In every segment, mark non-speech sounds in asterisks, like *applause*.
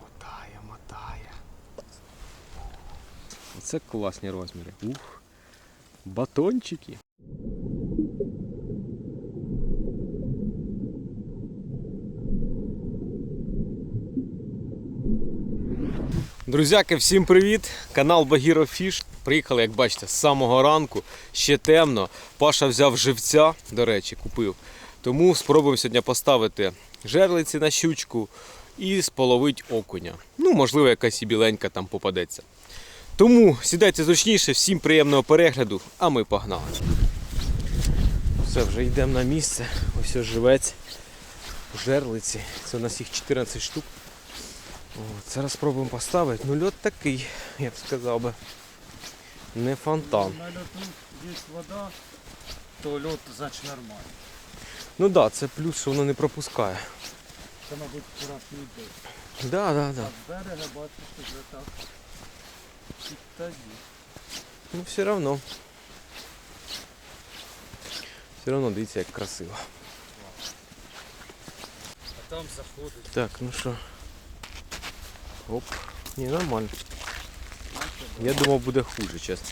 Мотає, мотає. Оце класні розміри. Ух. Батончики. Друзяки, всім привіт! Канал Багіро Фіш. Приїхали, як бачите, з самого ранку, ще темно. Паша взяв живця, до речі, купив. Тому спробуємо сьогодні поставити жерлиці на щучку і споловить окуня. Ну, можливо, якась і біленька там попадеться. Тому сідайте зручніше, всім приємного перегляду, а ми погнали. Все, вже йдемо на місце. Ось ось живець. Жерлиці. Це у нас їх 14 штук. От, зараз спробуємо поставити. Ну льот такий, я б сказав би. Не фонтан. На льоту є вода, то льот значить нормально. Ну так, да, це плюс, що воно не пропускає. Це, мабуть, вчорашній день. Да, да, да. З берега бачиш, вже так. І тоді. Ну все равно. Все равно дивіться, як красиво. А там заходить. Так, ну що. Оп. Ні, нормально. Я думав буде хуже, чесно.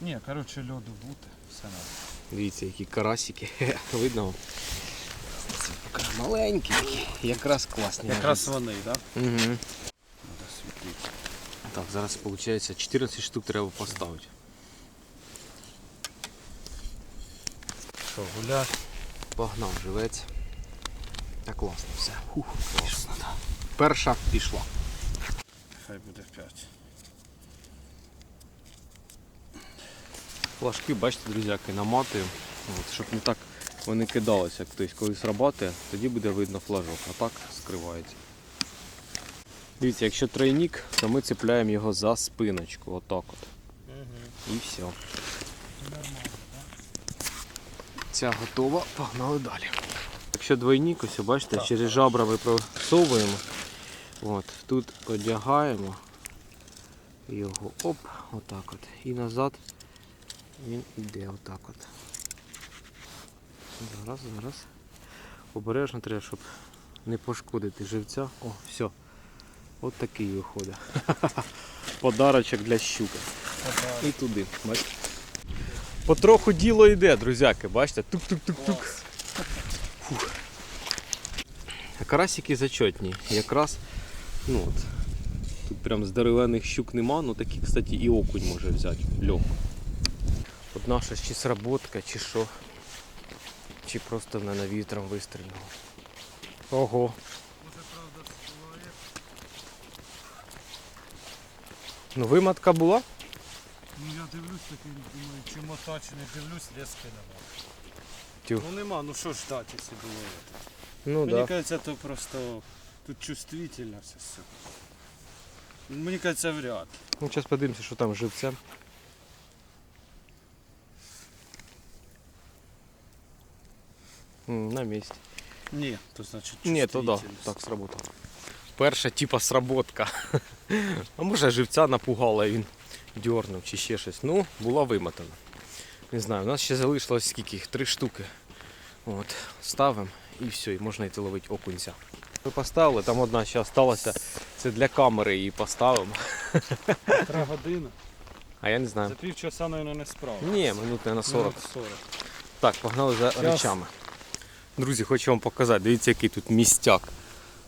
Ні, коротше, льоду бути, все надо. Дивіться, які карасики. *laughs* Видно вам? Маленькі такі. Якраз класні. Якраз вони, так? Угу. Треба світлити. Так, зараз виходить 14 штук треба поставити. Що, гуляш? Погнав живець. Так класно все. Ух, класно. Перша пішла. Хай буде 5. Флажки, бачите, друзяки, наматую, от, щоб не так вони кидалися, як хтось коли срабатує, тоді буде видно флажок, а так скривається. Дивіться, якщо тройник, то ми цепляємо його за спиночку, отак от. Угу. І все. Нормально, Ця готова, погнали далі. Якщо двойник, ось бачите, через жабра ми просовуємо. От, тут одягаємо його, оп, отак от. І назад він йде отак от. Зараз, зараз. Обережно треба, щоб не пошкодити живця. О, все. От такий виходить. *laughs* Подарочок для щуки. І туди, бачите. Потроху діло йде, друзяки, бачите? Тук-тук-тук-тук. Карасики зачетні. Якраз, ну от. Тут прям здоровенних щук нема, ну такі, кстати, і окунь може взяти. Легко. От наша чи сработка, чи що. Чи просто в мене вітром вистрілило. Ого. Ну виматка була? Ну я дивлюсь такий, думаю, чи мота, чи не дивлюсь, лески нема. Тю. Ну нема, ну що ж ждати, якщо було. Ну Мені да. кажется, то просто тут чувствительно все. все. Мені кажется, вряд. Ну зараз подивимося, що там. М, На місці. Ні, то значить Ні, то да, чувствительність. так сработало. Перша типа сработка. *laughs* А може живця напугала, і він дьорнув чи ще щось. Ну, була вимотана. Не знаю, у нас ще залишилось скільки їх? Три штуки. От, ставимо і все, і можна йти ловити окунця. Ми поставили, там одна ще залишилася. Це для камери її поставимо. Три години. А я не За знаю. півчаса, мабуть, не справа. Ні, минут не на 40. Минут 40. Так, погнали за Щас. речами. Друзі, хочу вам показати. Дивіться, який тут містяк.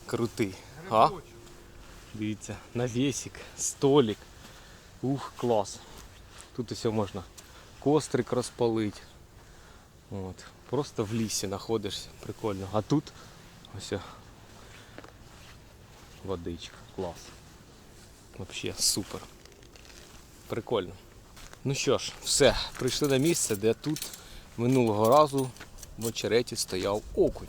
Крутий. А? Дивіться, навісик, столик. Ух, клас. Тут усе можна кострик розпалити. От. Просто в лісі знаходишся. Прикольно. А тут ось водичка. Клас. Вообще супер. Прикольно. Ну що ж, все, прийшли на місце, де тут минулого разу в очереті стояв окунь.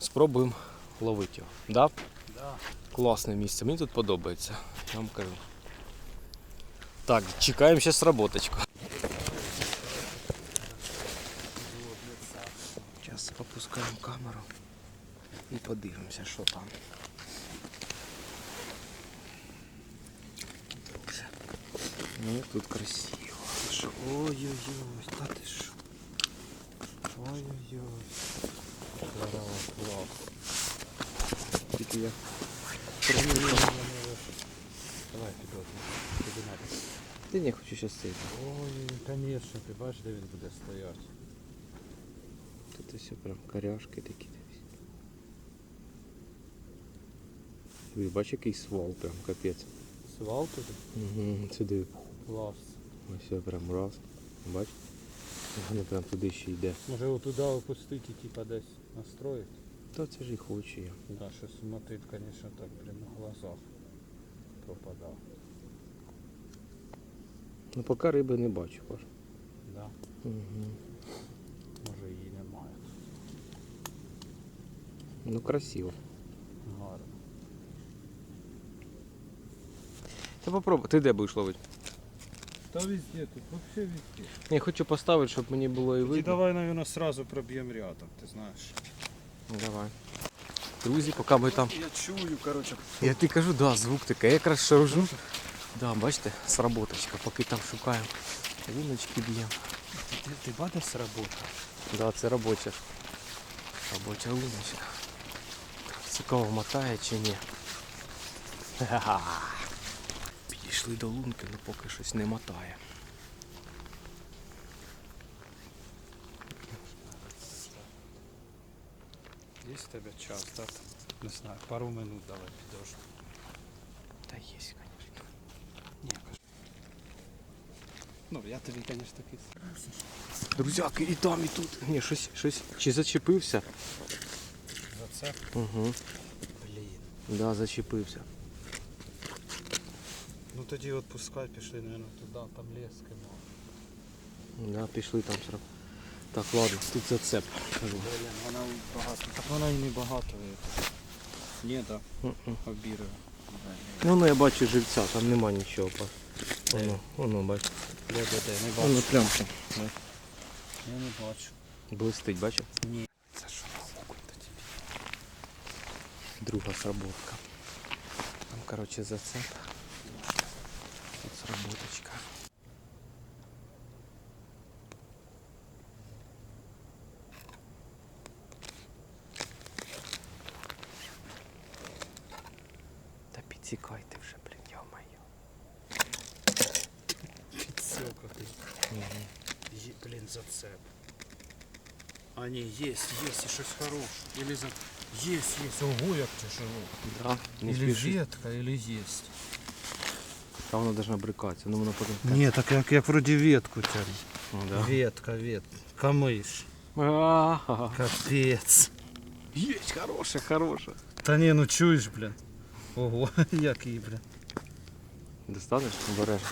Спробуємо ловити його. Да? Да. Класне місце, мені тут подобається, я вам кажу. Так, чекаємо зараз роботочку. Зараз опускаємо камеру і подивимося, що там. Ну, тут красиво. Аж. що? Ой-ой-ой, та ти що? Ой-ой-ой. Здорово, клас. Тільки я. Давай, підот. Тобі надо. Ти не хочу щас цей. Ой, конечно, ти бачиш, де він буде стояти. Тут все прям коряшки такі. Ви бачиш який свал, прям капець. Свал туди? Угу, сюди. Клас. Ось все прям раз. Бач? Воно прям туди ще йде. Може отуди опустити і типа десь настроїти? Та це ж і хочу я. Да, щось мотить, конечно, так, блін, на глазах пропадав. Ну поки риби не бачу, Паш. Да. Угу. Може її немає. Ну красиво. Гарно. Та попробуй. Ти де будеш ловити? Та везде, тут вообще везде. Я хочу поставити, щоб мені було і Тоді видно. давай, наверное, сразу проб'ємо рядом, ти знаєш. Ну, Давай. Друзі, поки ми там. Я чую, короче. Я ти кажу, да, звук такий. Я якраз шаржу. Да, бачите, сработочка, поки там шукаємо. Луночки б'ємо. Ти, ти бачиш робота? Да, це робоча. Робоча луночка. Цікаво, мотає чи ні. Ха-ха. Підійшли до лунки, але поки щось не мотає. Є в тебе час, да? там? Не знаю, пару минут давай підожди. Та є, звісно. Ні, кажу. Ну, я тобі, звісно, такий. Друзяки, і там, і тут. Ні, щось, щось. Чи зачепився? За це? Угу. Блін. Да, зачепився. Ну тоді відпускай, пішли, мабуть, туди, там лески мав. Да, пішли там сразу. Так, ладно, тут зацеп. Блін, вона багато. Так вона і не багато. Ні, так, обірує. Ну, ну я бачу живця, там нема нічого. Воно, воно, бач. Де, де, де, не Воно бачу. плямка. Я не бачу. Блистить, бачиш? Ні. Це що на окунь тоді? Друга сработка. Там, короче, зацеп. Тут сработочка. Та підсікайте вже, блін, йо-моє. Підсилка ти. Є, блін, зацеп. А ні, є, є, і щось хороше. Или за... Є, є. Ого, як тяжело. Да, не Или спіши. ветка, или есть. Там воно должна брикатися, ну воно потім... Ні, так як, як вроді ветку тягне. Ну, да. Ветка, ветка. Камиш. А-ха-ха. Капець. Єсть, хороше, хороше. Та ні, ну чуєш, блін. Ого, *laughs* який, блін. Достанеш? Обережно.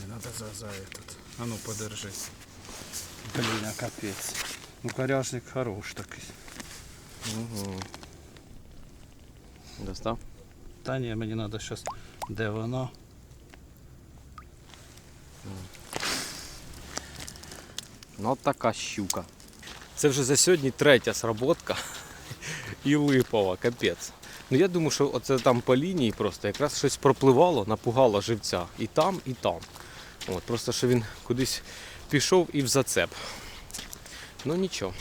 Не надо за, за этот. А ну подержи. Блін, а капець. Ну коряшник хорош такий. Угу. Достав? Та ні, мені треба щас. Де воно? Ну така щука. Це вже за сьогодні третя сработка і липова, капець. Ну я думаю, що оце там по лінії просто якраз щось пропливало, напугало живця. І там, і там. От, просто що він кудись пішов і в зацеп. Ну нічого.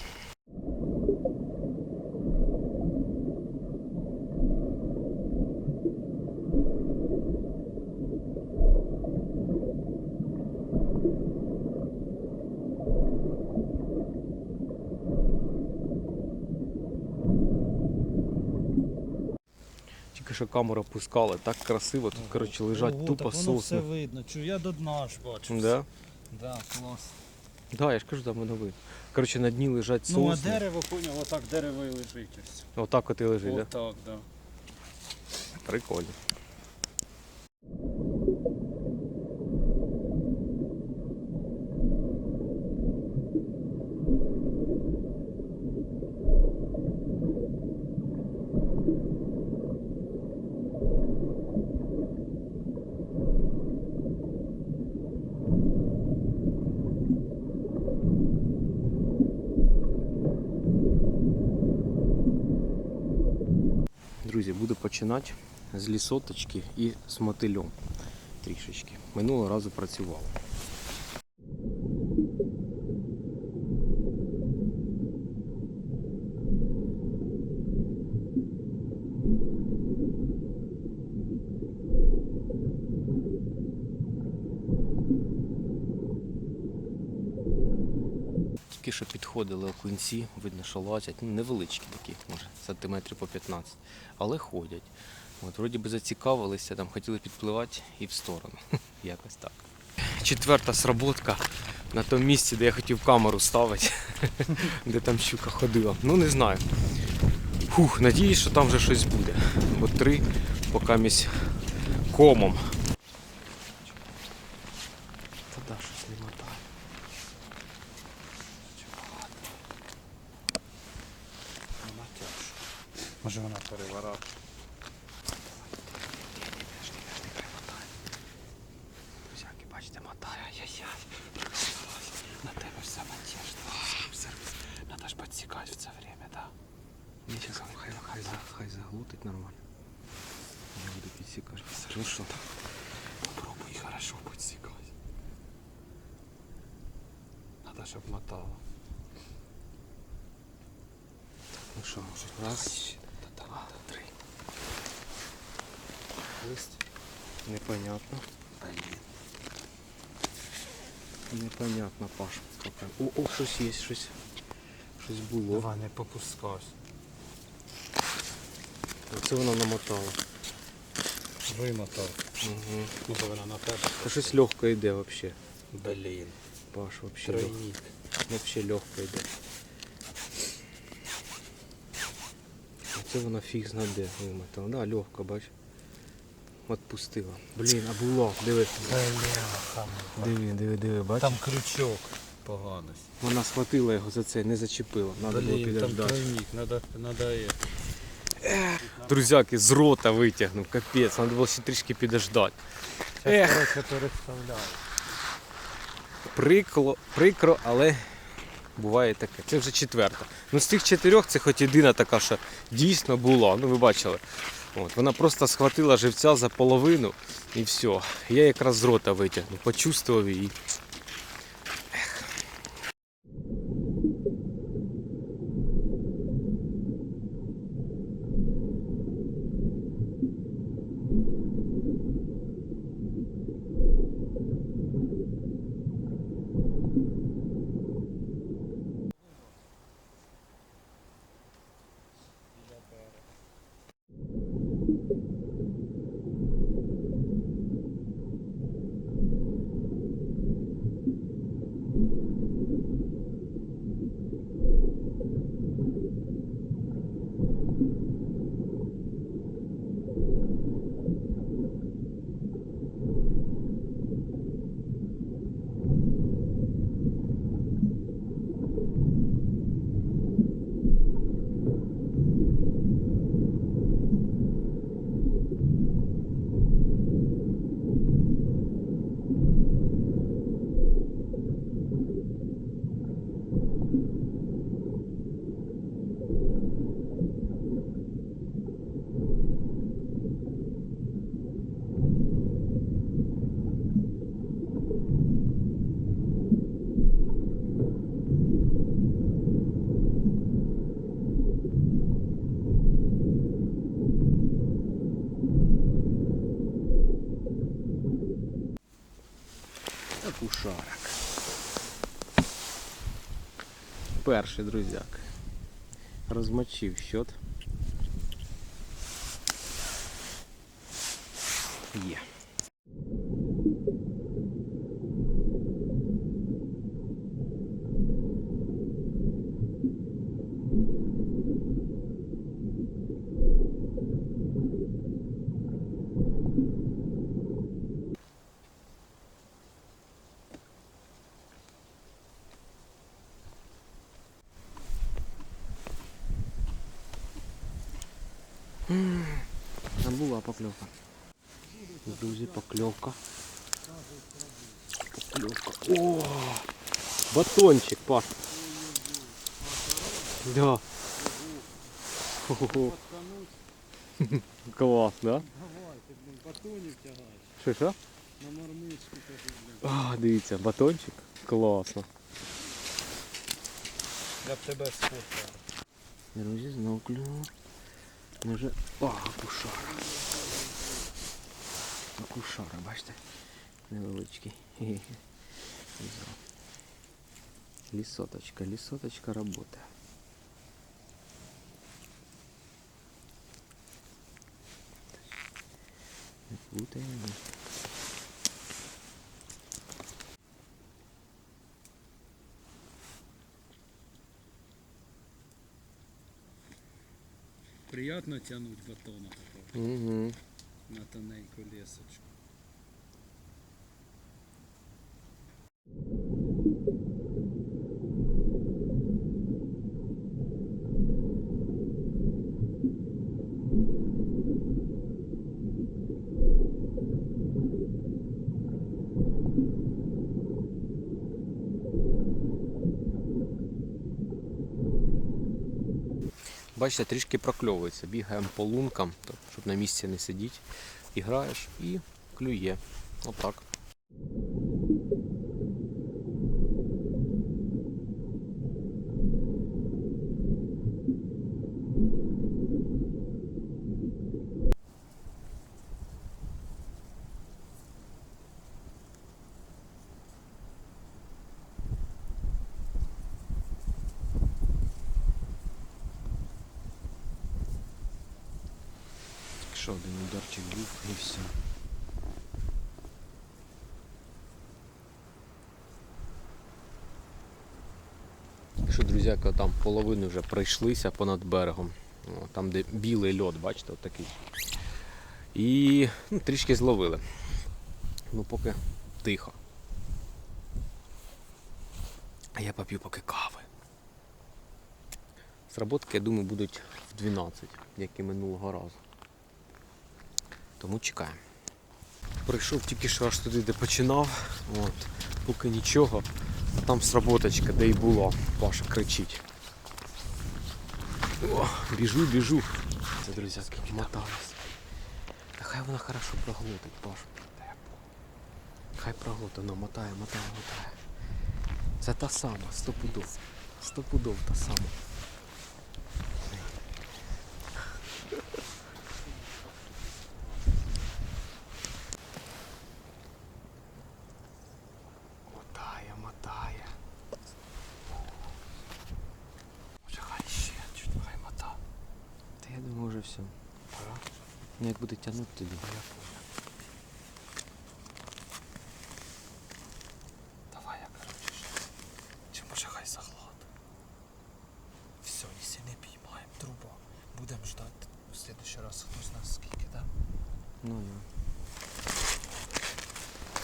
Тільки що камеру пускали, так красиво. Тут, коротше, лежать Ого, тупо так воно все видно. Чу, я до дна аж бачу. Да? Да, клас. Да, я ж кажу, там воно видно. Коротше, на дні лежать сосни. Ну а дерево, поняв, отак дерево і лежить ось. Отак от і лежить, да? Отак, да. Прикольно. Друзі, буду починати з лісоточки і з мотильом. трішечки. Минулого разу працювало. Тільки що підходили окунці, видно, що лазять. Ну, невеличкі такі, може, сантиметрів по 15, але ходять. От, вроді би зацікавилися, там хотіли підпливати і в сторону. *laughs* Якось так. Четверта сработка на тому місці, де я хотів камеру ставити, *laughs* де там щука ходила. Ну не знаю. Фух, надіюсь, що там вже щось буде. Бо три поки місь комом. Та да, щось не мотає. Вона тяжка. Може вона переворот. Друзяки, бачите, мотає. Ай-яй-яй. На тебе все натяжно. Сервіс. Надо ж підсікати в це время, да? Ні, зараз хай, хай, за- хай заглутить нормально. Я буду підсікати. Ну що там? Попробуй хорошо підсікати. Щоб мотало. Ну що, раз, два, три. Лист. Непонятно. Непонятно, Паш. О, о, щось є, щось. Щось було. Давай не попускайся. Це воно намотало. Вимотав. Угу. Ну, вона на тебе. Щось легко йде взагалі. Блін. Паш, вообще. Тройник. Вообще легко йде. А це воно фіг знаде вимотало. Да, легко, бач. Отпустила. Блін, а було. Диви. Бляха. Диви, диви, диви, бач. Там крючок поганий. Вона схватила його за це, не зачепила. Надо було Блін, там тройник, надо, надо е. Друзяки, з рота витягнув, капець, треба було ще трішки підождати. Ех. Прикро, прикро, але буває таке. Це вже четверта. Ну з тих чотирьох це хоч єдина така, що дійсно була. Ну ви бачили. От, вона просто схватила живця за половину і все. Я якраз з рота витягнув, почувствував її. Перший друзяк. Розмочив счет. Є. А була покльовка. Друзі, покльовка. Покльовка. О! Батончик, Паш. Да. Клас, да? Давай, ти, блін, батонів тягаєш. Що, що? На кажу, блядь. А, дивіться, батончик. Класно. Я б тебе сфоткав. Друзі, знов клюнув. Може. О, акушара. Акушара, бачите? Невеличкий. Хе-хе. Взяв. Лісоточка, лісоточка робота. Не путаємо. Приятно тянуть батона такого Угу. на тоненьку лесочку. Бачите, трішки прокльовується. Бігаємо по лункам, щоб на місці не сидіти. І граєш і клює. Отак. Що один ударчик був і все. Що, там половину вже пройшлися понад берегом. О, там, де білий льод, бачите, отакий. І ну, трішки зловили. Ну, поки тихо. А я поп'ю поки кави. Сработки, я думаю, будуть в 12, як і минулого разу. Тому чекаємо. Прийшов тільки що аж туди, де починав. От. Поки нічого. Там сработочка, де й було. Паша кричить. О, біжу, біжу. Це, друзі, скільки моталось. Нехай хай вона хорошо проглотить, Паш. Хай проглотить, вона мотає, мотає, мотає. Це та сама, стопудов. Стопудов та сама. Мотає, мотає. Може хай ще, чуть хай мота. Та я думаю, вже все. Пора. Ну як буде тягнути тоді. Я Давай я короче ще. Чи може хай заглот. Все, якщо не піймаємо труба, будемо ждати в следующий раз хтось нас скільки, да? Ну я.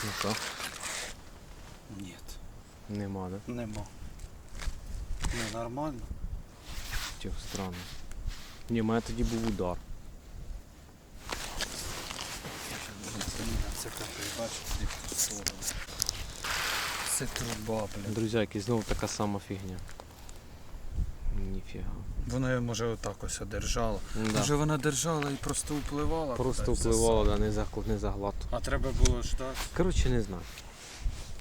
Ну що? Ні. Нема, да? Нема. Не, нормально. Чого странно. Ні, у мене тоді був удар. Це це труба, блядь. Друзяки, знову така сама фігня. Ніфіга. Вона її, може отак ось одержала. Да. Може вона держала і просто впливала. Просто кудись, впливало, да, не заглот, не заглад. А треба було ждати. Коротше, не знаю.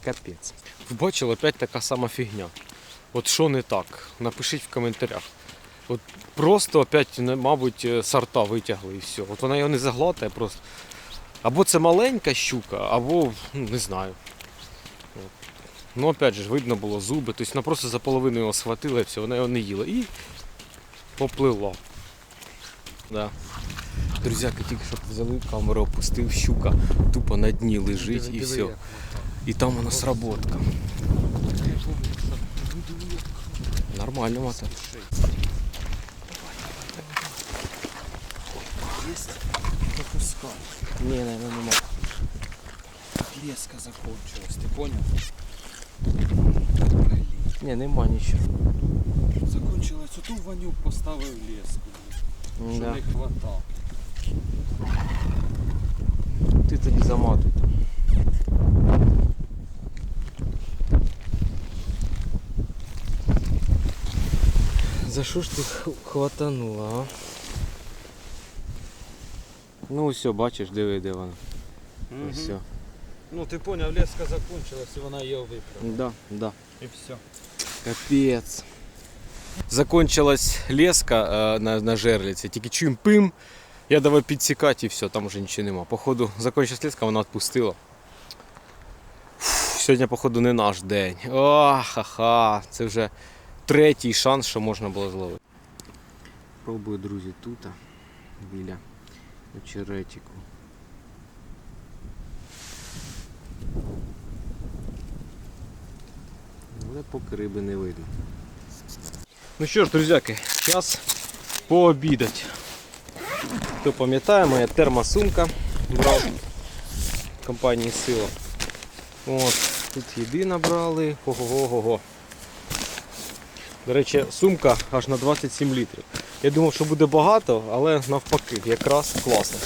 Капець. Бачили, опять така сама фігня. От що не так? Напишіть в коментарях. От просто опять, мабуть, е, сорта витягли і все. От вона його не заглатає просто. Або це маленька щука, або ну, не знаю. От. Ну, опять же, видно було зуби, тобто вона просто за половину його схватила і все, вона його не їла. І поплила. Да. Друзяки, тільки що взяли камеру, опустив, щука тупо на дні лежить і все. І там у нас роботка. Нормально мата. Попускай. Ні, наверное, нема. Леска закончилась, ты понял? Ні, нема нічого. Закончилась, оту Ванюк поставив леску, блядь, що Да. не хватало. Ти тоді заматуй там. За що ж ти хватанула, а? Ну все, бачиш, диви, де вона. Ось все. Ну ти поняв, леска закончилась і вона її виправила. Да, да. І все. Капець. Закончилась леска е, на, на жерлиці, тільки чуємо пим. Я давай підсікати і все, там вже нічого нема. Походу, закончилась леска, вона відпустила. Сьогодні, походу, не наш день. О, ха-ха. Це вже третій шанс, що можна було зловити. Пробую, друзі, тут, біля очеретику. Але поки риби не видно. Ну що ж, друзяки, час пообідати. Хто пам'ятає, моя термосумка брав в компанії Сила. От, тут їди набрали. Ого-го-го. До речі, сумка аж на 27 літрів. Я думав, що буде багато, але навпаки, якраз класно.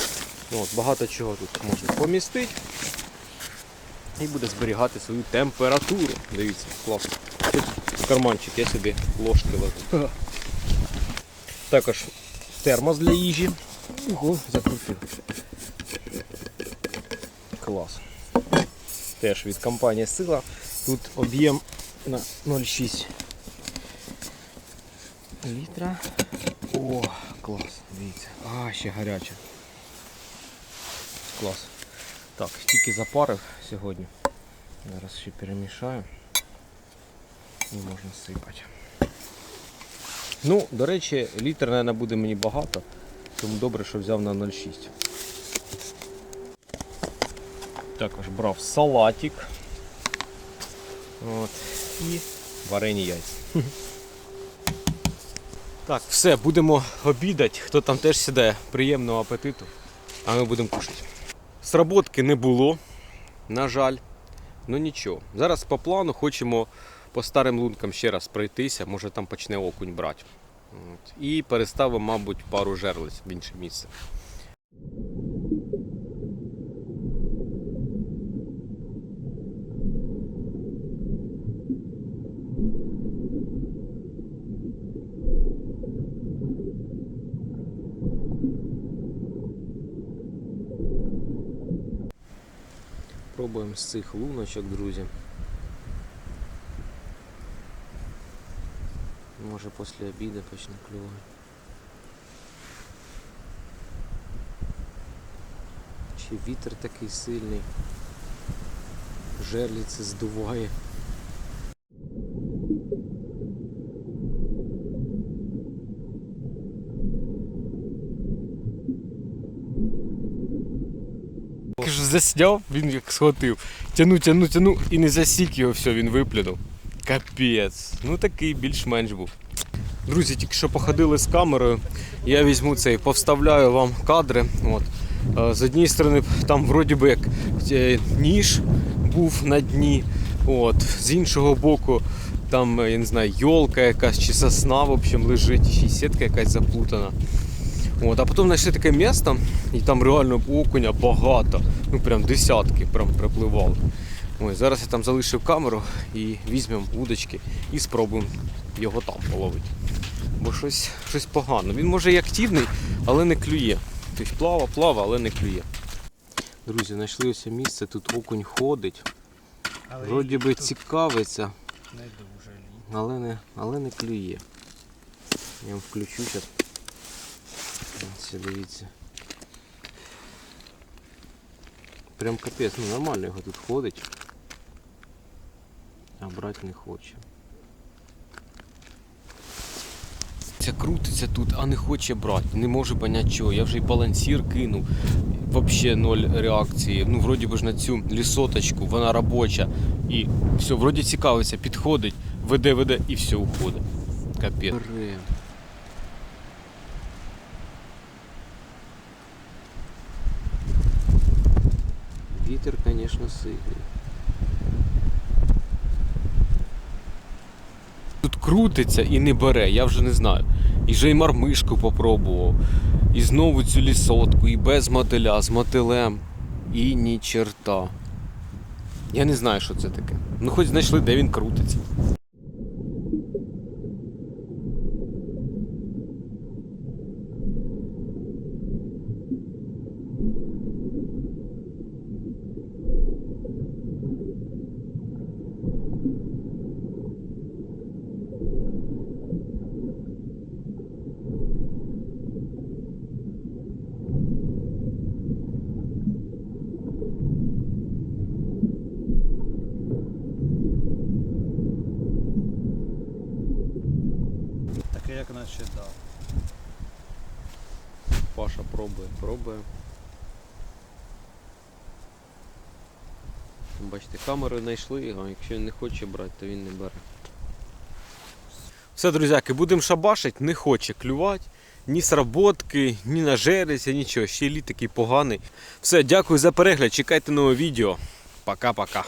От, багато чого тут можна помістити. І буде зберігати свою температуру. Дивіться, класно. Тут карманчик, я собі ложки ложу. Також термос для їжі. Ого, закрутив. Клас. Теж від компанії Сила. Тут об'єм на 0,6 літра. О, клас, дивіться. А, ще гаряче. Клас. Так, тільки запарив сьогодні. Зараз ще перемішаю. І можна сипати. Ну, до речі, літр, мабуть, буде мені багато, тому добре, що взяв на 0,6. Також брав салатик. От. І варені яйця. Так, все, будемо обідати. Хто там теж сідає, приємного апетиту. А ми будемо кушати. Сработки не було, на жаль. Ну нічого. Зараз по плану хочемо по старим лункам ще раз пройтися, може там почне окунь брати. От. І переставимо, мабуть, пару жерлиць в інше місце. Пробуємо з цих луночок, друзі. Може після обіду почне клювати. Чи вітер такий сильний. Жерліці здуває. Кажу, засняв, він як схватив. Тяну, тяну, тяну і не засік його, все, він виплюнув. Капець. Ну такий більш-менш був. Друзі, тільки що походили з камерою. Я візьму цей, повставляю вам кадри. От. Е, З однієї сторони, там вроді би як е, ніж був на дні. От. З іншого боку, там, я не знаю, йолка якась чи сосна в общем, лежить, ще сітка якась заплутана. От, а потім знайшли таке місто, і там реально окуня багато. Ну прям десятки прям припливали. Ой, зараз я там залишив камеру і візьмемо удочки і спробуємо його там половити. Бо щось, щось погано. Він може і активний, але не клює. Тобто плава, плава, але не клює. Друзі, знайшли ось місце, тут окунь ходить. Але Вроді би цікавиться, не дуже але не, але не клює. Я вам включу зараз. Ось, дивіться. Прям капець, ну нормально його тут ходить. А брати не хоче. Це крутиться тут, а не хоче брати. Не можу поняти чого. Я вже й балансір кинув. Вообще ноль реакції. Ну, вроді би ж на цю лісоточку, вона робоча. І все, вроді цікавиться, підходить, веде, веде і все, уходить. Капець. Вітер, звісно, сильний. Тут крутиться і не бере, я вже не знаю. І вже й мармишку попробував. І знову цю лісотку, і без мотиля, з мотилем. І ні черта. Я не знаю, що це таке. Ну хоч знайшли, де він крутиться. Паша пробує. Бачите, камеру знайшли його, якщо він не хоче брати, то він не бере. Все, друзяки, будемо шабашить, не хоче клювати. Ні сработки, ні нажериться, нічого. Ще літ такий поганий. Все, дякую за перегляд. Чекайте нове відео. Пока-пока.